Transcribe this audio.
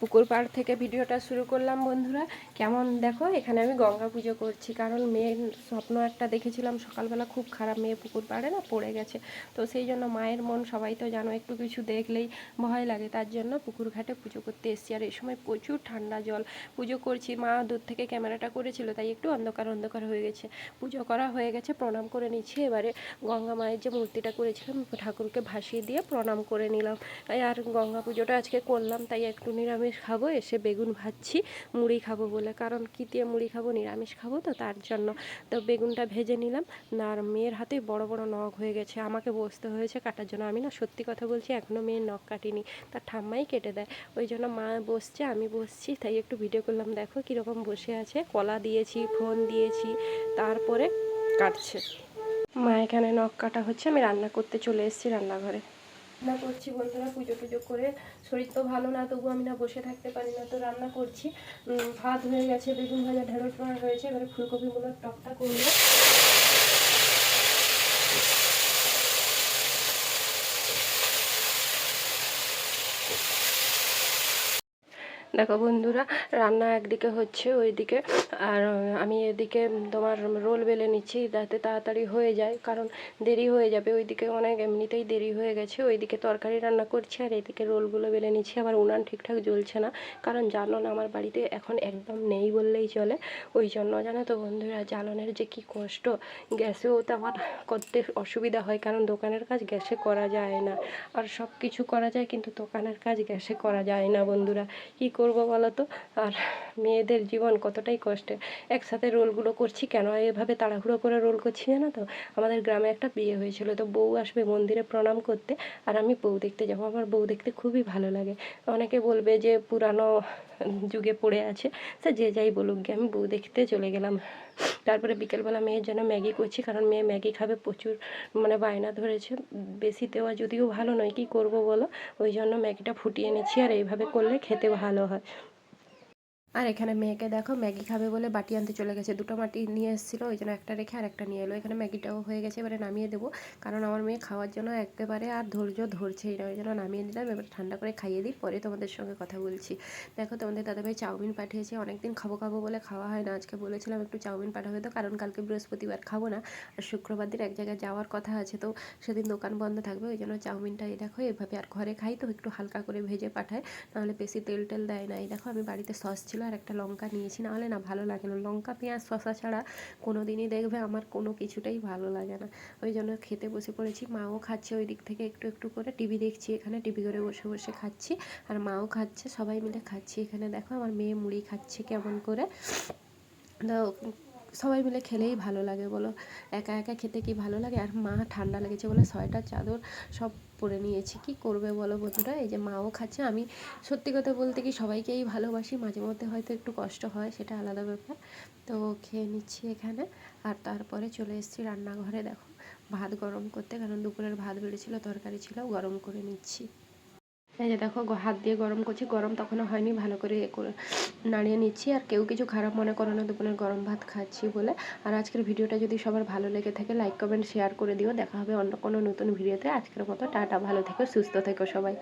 পুকুর পাড় থেকে ভিডিওটা শুরু করলাম, বন্ধুরা। কেমন দেখো? এখানে আমি গঙ্গা পুজো করছি, কারণ মেয়ের স্বপ্ন একটা দেখেছিলাম সকালবেলা, খুব খারাপ মেয়ে পুকুর পাড়ে না পড়ে গেছে। তো সেই জন্য মায়ের মন সবাই তো জানো, একটু কিছু দেখলেই ভয় লাগে। তার জন্য পুকুর ঘাটে পুজো করতে এসেছি। আর এই সময় প্রচুর ঠান্ডা জল। পুজো করছি, মা দূর থেকে ক্যামেরাটা করেছিল, তাই একটু অন্ধকার অন্ধকার হয়ে গেছে। পুজো করা হয়ে গেছে, প্রণাম করে নিচ্ছি। এবারে গঙ্গা মায়ের যে মূর্তিটা করেছিলাম, ঠাকুরকে ভাসিয়ে দিয়ে প্রণাম করে নিলাম। আর গঙ্গা পুজোটা আজকে করলাম, তাই একটু নিরামিষ খাব, এসে বেগুন ভাজছি, মুড়ি খাব বলে। কারণ কী দিয়ে মুড়ি খাব, নিরামিষ খাব তো তার জন্য। তো বেগুনটা ভেজে নিলাম। না, আর মেয়ের হাতে বড় বড় নখ হয়ে গেছে। আমাকে বসতে হয়েছে কাটার জন্য। আমি না সত্যি কথা বলছি এখনও মেয়ের নখ কাটিনি। তার ঠাম্মাই কেটে দেয়। ওই জন্য মা বসছে, আমি বসছি, তাই একটু ভিডিও করলাম। দেখো কীরকম বসে আছে। কলা দিয়েছি, ফোন দিয়েছি, তারপরে কাটছে। মা, এখানে নখ কাটা হচ্ছে। আমি রান্না করতে চলে এসেছি রান্নাঘরে। রান্না করছি বন্ধুরা পুজো টুজো করে। শরীর তো ভালো না তবু আমি না বসে থাকতে পারি না, তো রান্না করছি। ভাত হয়ে গেছে, বেগুন ভাজা, ঢেঁড়স মারা রয়েছে এবারে ফুলকপিগুলোর টকটা করব। দেখো বন্ধুরা, রান্না একদিকে হচ্ছে ওইদিকে, আর আমি এদিকে তোমার রোল বেলে নিচ্ছি যাতে তাড়াতাড়ি হয়ে যায়, কারণ দেরি হয়ে যাবে। ওইদিকে অনেক এমনিতেই দেরি হয়ে গেছে, ওইদিকে তরকারি রান্না করছি, আর এদিকে রোলগুলো বেলে নিচ্ছি। আবার উনান ঠিকঠাক জ্বলছে না, কারণ জানো না আমার বাড়িতে এখন একদম নেই বললেই চলে। ওই জন্য জানো তো বন্ধুরা, জ্বালনের যে কি কষ্ট, গ্যাসেও তো আমার করতে অসুবিধা হয়, কারণ দোকানের কাজ গ্যাসে করা যায় না। আর সব কিছু করা যায়, কিন্তু দোকানের কাজ গ্যাসে করা যায় না বন্ধুরা, কি করব বলো তো আর মেয়েদের জীবন কতটাই কষ্টের একসাথে রোলগুলো করছি কেন? এভাবে তাড়াহুড়ো করে রোল করছি জানো তো? আমাদের গ্রামে একটা বিয়ে হয়েছিল, তো বউ আসবে মন্দিরে প্রণাম করতে, আর আমি বউ দেখতে যাব। আমার বউ দেখতে খুবই ভালো লাগে। অনেকে বলবে যে পুরানো যুগে পড়ে আছে, সে যে যাই বলুক গে আমি বউ দেখতে চলে গেলাম। তারপরে বিকেলবেলা মেয়ের জন্য ম্যাগি করছি, কারণ মেয়ে ম্যাগি খাবে প্রচুর মানে বায়না ধরেছে। বেশি দেওয়া যদিও ভালো নয়, কি করব বলো? ওই জন্য ম্যাগিটা ফুটিয়ে নিচ্ছি আর এইভাবে করলে খেতে ভালো হয়। হয় আর এখানে মেয়েকে দেখো ম্যাগি খাবে বলে বাটি আনতে চলে গেছে। দুটো বাটি নিয়ে এসেছিল, ওই জন্য একটা রেখে আর একটা নিয়ে এলো। এখানে ম্যাগিটাও হয়ে গেছে, এবারে নামিয়ে দেবো। কারণ আমার মেয়ে খাওয়ার জন্য একেবারে আর ধৈর্য ধরছেই না, ওই জন্য নামিয়ে দিলাম। এবার ঠান্ডা করে খাইয়ে দিই, পরে তোমাদের সঙ্গে কথা বলছি। দেখো তোমাদের দাদাভাই চাউমিন পাঠিয়েছে, অনেকদিন খাব খাব বলে খাওয়া হয় না। আজকে বলেছিলাম একটু চাউমিন পাঠাবে তো, কারণ কালকে বৃহস্পতিবার খাব না। আর শুক্রবার দিন এক জায়গায় যাওয়ার কথা আছে, তো সেদিন দোকান বন্ধ থাকবে, ওই জন্য চাউমিনটা এই দেখো, এভাবে আর ঘরে খাই তো একটু হালকা করে ভেজে পাঠায়, নাহলে বেশি তেল টেল দেয় না। এই দেখো আমি বাড়িতে সস ছিল আর একটা লঙ্কা নিয়েছি, না হলে না ভালো লাগে না। লঙ্কা, পেঁয়াজ শশা ছাড়া কোনো দিনই দেখবে আমার কোনো কিছুটাই ভালো লাগে না। ওই জন্য খেতে বসে পড়েছি। মাও খাচ্ছে ওই দিক থেকে একটু একটু করে। টিভি দেখছি এখানে, টিভি করে বসে বসে খাচ্ছি। আর মাও খাচ্ছে, সবাই মিলে খাচ্ছি এখানে। দেখো আমার মেয়ে মুড়ি খাচ্ছে কেমন করে। তো সবাই মিলে খেলেই ভালো লাগে বলো। একা একা খেতে কি ভালো লাগে? আর মা ঠান্ডা লেগেছে বলে সোয়েটার, চাদর সব পরে নিয়েছি। কি করবে বলো বন্ধুরা? এই যে মাও খাচ্ছে। আমি সত্যি কথা বলতে কি সবাইকেই ভালোবাসি। মাঝে মধ্যে হয়তো একটু কষ্ট হয়, সেটা আলাদা ব্যাপার। তো খেয়ে নিচ্ছি এখানে। আর তারপরে চলে এসেছি রান্নাঘরে। দেখো, ভাত গরম করতে, কারণ দুপুরের ভাত বেড়েছিল, তরকারি ছিল, গরম করে নিচ্ছি। এই যে দেখো হাত দিয়ে গরম করছি। গরম তখনও হয়নি, ভালো করে নাড়িয়ে নিচ্ছি। আর কেউ কিছু খারাপ মনে করো না, দুপুরের গরম ভাত খাচ্ছি বলে। আর আজকের ভিডিওটা যদি সবার ভালো লেগে থাকে, লাইক, কমেন্ট শেয়ার করে দিও। দেখা হবে অন্য কোনো নতুন ভিডিওতে। আজকের মতো, টাটা, ভালো থেকো, সুস্থ থেকো সবাই।